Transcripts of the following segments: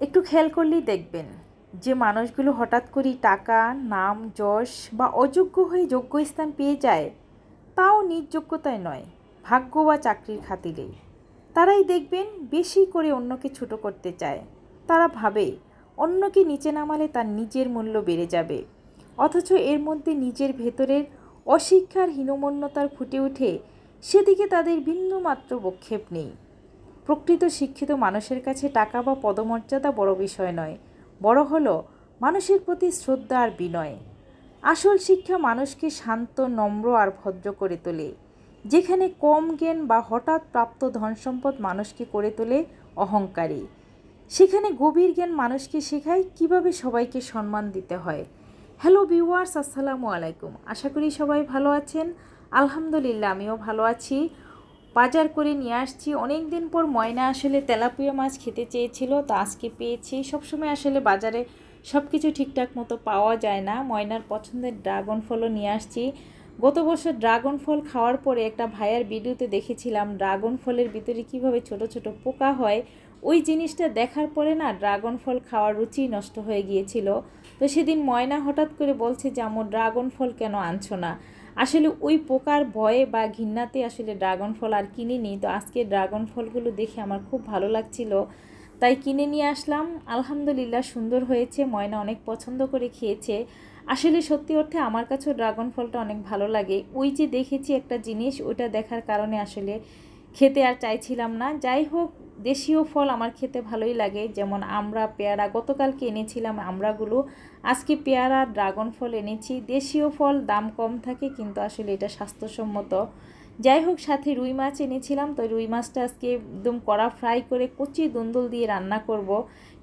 একটু খেয়াল করলেই দেখবেন যে মানুষগুলো হঠাৎ করেই টাকা, নাম, যশ বা অযোগ্য হয়ে যোগ্য স্থান পেয়ে যায়, তাও নিজ যোগ্যতায় নয়, ভাগ্য বা চাকরির খাতিরেই। তারাই দেখবেন বেশি করে অন্যকে ছোট করতে চায়। তারা ভাবে অন্যকে নিচে নামালে তার নিজের মূল্য বেড়ে যাবে। অথচ এর মধ্যে নিজের ভেতরের অশিক্ষার হীনমন্যতার ফুটে ওঠে সেদিকে তাদের বিন্দুমাত্র বক্ষেপ নেই। প্রকৃত শিক্ষিত মানুষের কাছে টাকা বা পদমর্যাদা বড় বিষয় নয়, বড় হলো মানুষের প্রতি শ্রদ্ধা আর বিনয়। আসল শিক্ষা মানুষকে শান্ত, নম্র আর ভদ্র করে তোলে, যেখানে কম জ্ঞান বা হঠাৎ প্রাপ্ত ধনসম্পদ মানুষকে করে তোলে অহংকারী। সেখানে গভীর জ্ঞান মানুষকে শেখায় কীভাবে সবাইকে সম্মান দিতে হয়। হ্যালো ভিউয়ার্স, আসসালামু আলাইকুম। আশা করি সবাই ভালো আছেন। আলহামদুলিল্লাহ, আমিও ভালো আছি। বাজার করে নিয়ে আসছি। অনেক দিন পর ময়না আসলে তেলাপিয়া মাছ খেতে চেয়েছিল, তা আজকে পেয়েছি। সবসময় আসলে বাজারে সব কিছু ঠিকঠাক মতো পাওয়া যায় না। ময়নার পছন্দের ড্রাগন ফলও নিয়ে আসছি। গত বছর ড্রাগন ফল খাওয়ার পরে একটা ভাইয়ার ভিডিওতে দেখেছিলাম, ড্রাগন ফলের ভিতরে কীভাবে ছোট ছোট পোকা হয়? ওই জিনিসটা দেখার পরে না, ড্রাগন ফল খাওয়ার রুচি নষ্ট হয়ে গিয়েছিল। তো সেদিন ময়না হঠাৎ করে বলছে যে আমার ড্রাগন ফল কেন আনছো না? আসলে ওই পোকার ভয়ে বা ঘৃণাতে আসলে ড্রাগন ফল আর কিনিনি তো আজকে ড্রাগন ফলগুলো দেখে আমার খুব ভালো লাগছিল। তাই কিনে নিয়ে আসলাম। আলহামদুলিল্লাহ সুন্দর হয়েছে। ময়না অনেক পছন্দ করে খেয়েছে। আসলে সত্যি অর্থে আমার কাছেও ড্রাগন ফলটা অনেক ভালো লাগে। ওই যে দেখেছি একটা জিনিস, ওটা দেখার কারণে আসলে খেতে আর চাইছিলাম না। যাই হোক দেশীয় ফল আমার খেতে ভালোই লাগে, যেমন আমরা, পেয়ারা, গতকালকে এনেছিলাম আমরাগুলো, আজকে পেয়ারা, ড্রাগন ফল এনেছি। দেশীয় ফল দাম কম থাকে কিন্তু আসলে এটা স্বাস্থ্যসম্মত। যাই হোক, সাথে রুই মাছ এনেছিলাম, তো রুই মাছটা আজকে একদম কড়া ফ্রাই করে কচি দুন্দুল দিয়ে রান্না করব।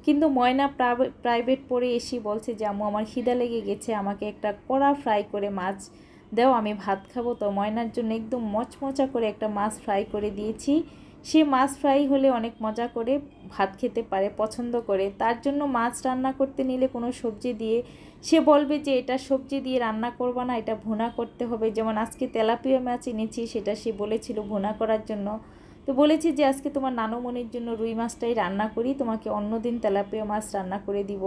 কিন্তু ময়না প্রাইভেট পড়ে এসে বলছে যে, আম্মু, আমার খিদা লেগে গেছে, আমাকে একটা কড়া ফ্রাই করে মাছ দাও, আমি ভাত খাব। তো ময়নার জন্য একদম মচমচা করে একটা মাছ ফ্রাই করে দিয়েছি। সে মাছ ফ্রাই হলে অনেক মজা করে ভাত খেতে পারে, পছন্দ করে। তার জন্য মাছ রান্না করতে নিলে কোনো সবজি দিয়ে সে বলবে যে, এটা সবজি দিয়ে রান্না করব না, এটা ভুনা করতে হবে। যেমন আজকে তেলাপিয়া মাছ এনেছি, সেটা সে বলেছিল ভুনা করার জন্য। তো বলেছি যে, আজকে তোমার নানুমনির জন্য রুই মাছটাই রান্না করি, তোমাকে অন্যদিন তেলাপিয়া মাছ রান্না করে দিব।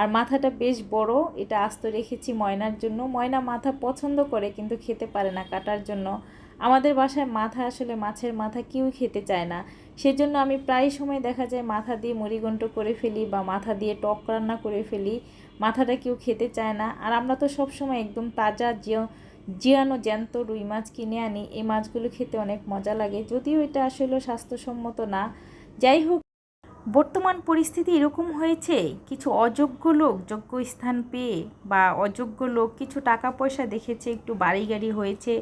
আর মাথাটা বেশ বড়, এটা আস্ত রেখেছি ময়নার জন্য। ময়না মাথা পছন্দ করে, কিন্তু খেতে পারে না কাটার জন্য। আমাদের বাসায় মাথা আসলে মাছের মাথা কেউ খেতে চায় না। সেজন্য আমি প্রায় সময় দেখা যায় মাথা দিয়ে মুড়িগন্ট করে ফেলি বা মাথা দিয়ে টক রান্না করে ফেলি। মাথাটা কেউ খেতে চায় না। আর আমরা তো সব সময় একদম তাজা জিয়ানো জ্যান্ত রুই মাছ কিনে আনি। এই মাছগুলো খেতে অনেক মজা লাগে। যদিও এটা আসলে স্বাস্থ্যসম্মত না। যাই হোক, বর্তমান পরিস্থিতি এরকম হয়েছে, কিছু অযোগ্য লোক যোগ্য স্থান পেয়ে বা অযোগ্য লোক কিছু টাকা পয়সা দেখেছে, একটু বাড়ি গাড়ি হয়েছে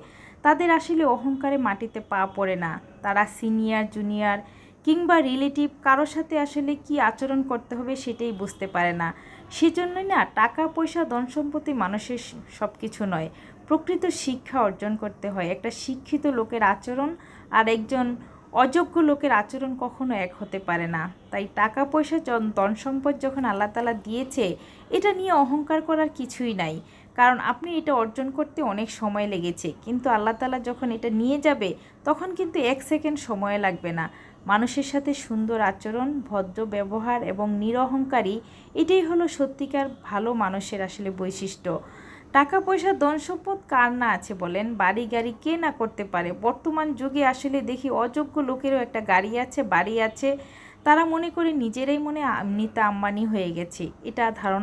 তাদের আসলে অহংকারে মাটিতে পা পড়ে না। তারা সিনিয়র, জুনিয়র কিংবা রিলেটিভ কারোর সাথে আসলে কি আচরণ করতে হবে সেটাই বুঝতে পারে না। সেজন্যই না টাকা, পয়সা ধন সম্পত্তি মানুষের সব কিছু নয়। প্রকৃত শিক্ষা অর্জন করতে হয়। একটা শিক্ষিত লোকের আচরণ আর একজন অযোগ্য লোকের আচরণ কখনো এক হতে পারে না। তাই টাকা, পয়সা ধন সম্পদ যখন আল্লাহ তালা দিয়েছে, এটা নিয়ে অহংকার করার কিছুই নাই। কারণ আপনি এটা অর্জন করতে অনেক সময় লেগেছে। কিন্তু আল্লাহ তালা যখন এটা নিয়ে যাবে, তখন কিন্তু এক সেকেন্ড সময় লাগবে না। মানুষের সাথে সুন্দর আচরণ, ভদ্র ব্যবহার এবং নিরহংকারী, এটাই হলো সত্যিকার ভালো মানুষের আসলে বৈশিষ্ট্য। টাকা পয়সা ধন সম্পদ কার না আছে বলেন? বাড়ি গাড়ি কে না করতে পারে? বর্তমান যুগে আসলে দেখি অযোগ্য লোকেরও একটা গাড়ি আছে, বাড়ি আছে। তারা মনে করে নিজেরাই মনে নিতা, আম্বানি হয়ে গেছে। এটা ধারণা